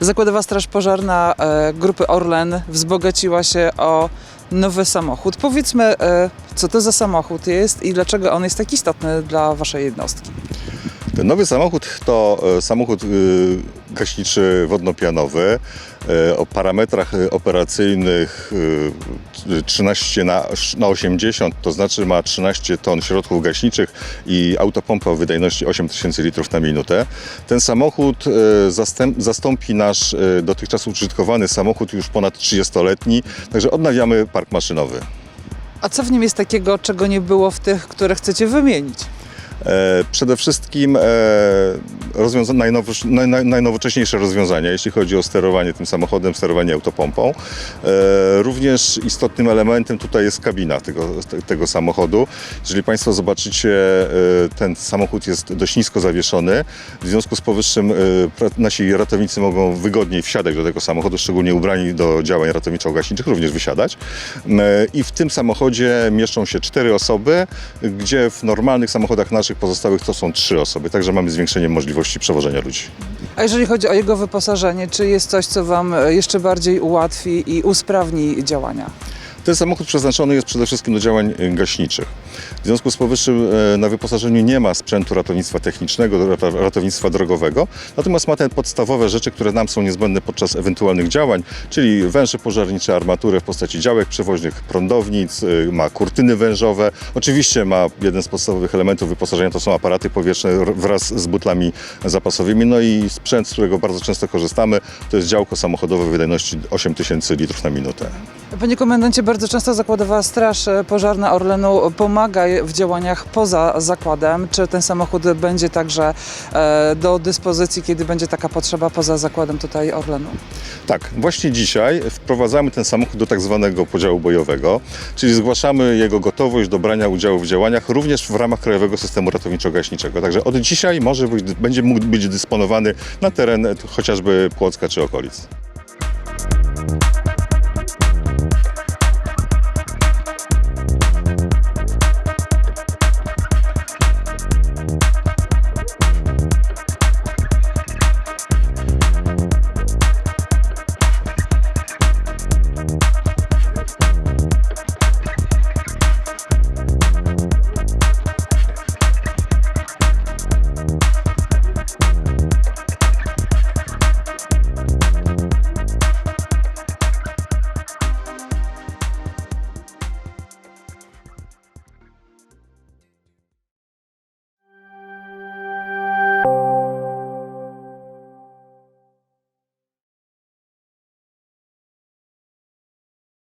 Zakładowa Straż Pożarna e, grupy Orlen wzbogaciła się o nowy samochód. Powiedzmy, e, co to za samochód jest i dlaczego on jest tak istotny dla Waszej jednostki. Ten nowy samochód to e, samochód y, gaśniczy wodnopianowy e, o parametrach e, operacyjnych y, 13 na, na 80, to znaczy ma 13 ton środków gaśniczych i autopompę o wydajności 8000 litrów na minutę. Ten samochód e, zastąpi nasz e, dotychczas użytkowany samochód już ponad 30-letni, także odnawiamy park maszynowy. A co w nim jest takiego, czego nie było w tych, które chcecie wymienić? E, Przede wszystkim e, najnowocześniejsze rozwiązania, jeśli chodzi o sterowanie tym samochodem, sterowanie autopompą. E, Również istotnym elementem tutaj jest kabina tego, te- tego samochodu. Jeżeli Państwo zobaczycie, ten samochód jest dość nisko zawieszony. W związku z powyższym nasi ratownicy mogą wygodniej wsiadać do tego samochodu, szczególnie ubrani do działań ratowniczo-gaśniczych, również wysiadać. I w tym samochodzie mieszczą się cztery osoby, gdzie w normalnych samochodach naszych pozostałych to są trzy osoby, także mamy zwiększenie możliwości przewożenia ludzi. A jeżeli chodzi o jego wyposażenie, czy jest coś, co Wam jeszcze bardziej ułatwi i usprawni działania? Ten samochód przeznaczony jest przede wszystkim do działań y, gaśniczych. W związku z powyższym e, na wyposażeniu nie ma sprzętu ratownictwa technicznego, ratownictwa drogowego, natomiast ma te podstawowe rzeczy, które nam są niezbędne podczas ewentualnych działań, czyli węże pożarnicze, armaturę w postaci działek przewoźnych, prądownic, y, ma kurtyny wężowe. Oczywiście ma jeden z podstawowych elementów wyposażenia to są aparaty powietrzne wraz z butlami zapasowymi, no i sprzęt, z którego bardzo często korzystamy, to jest działko samochodowe wydajności 8000 litrów na minutę. Panie komendancie, bardzo często Zakładowa Straż Pożarna Orlenu pomaga w działaniach poza zakładem. Czy ten samochód będzie także e, do dyspozycji, kiedy będzie taka potrzeba poza zakładem tutaj Orlenu? Tak, właśnie dzisiaj wprowadzamy ten samochód do tak zwanego podziału bojowego, czyli zgłaszamy jego gotowość do brania udziału w działaniach również w ramach Krajowego Systemu Ratowniczo-Gaśniczego. Także od dzisiaj może być, będzie mógł być dysponowany na teren chociażby Płocka czy okolic.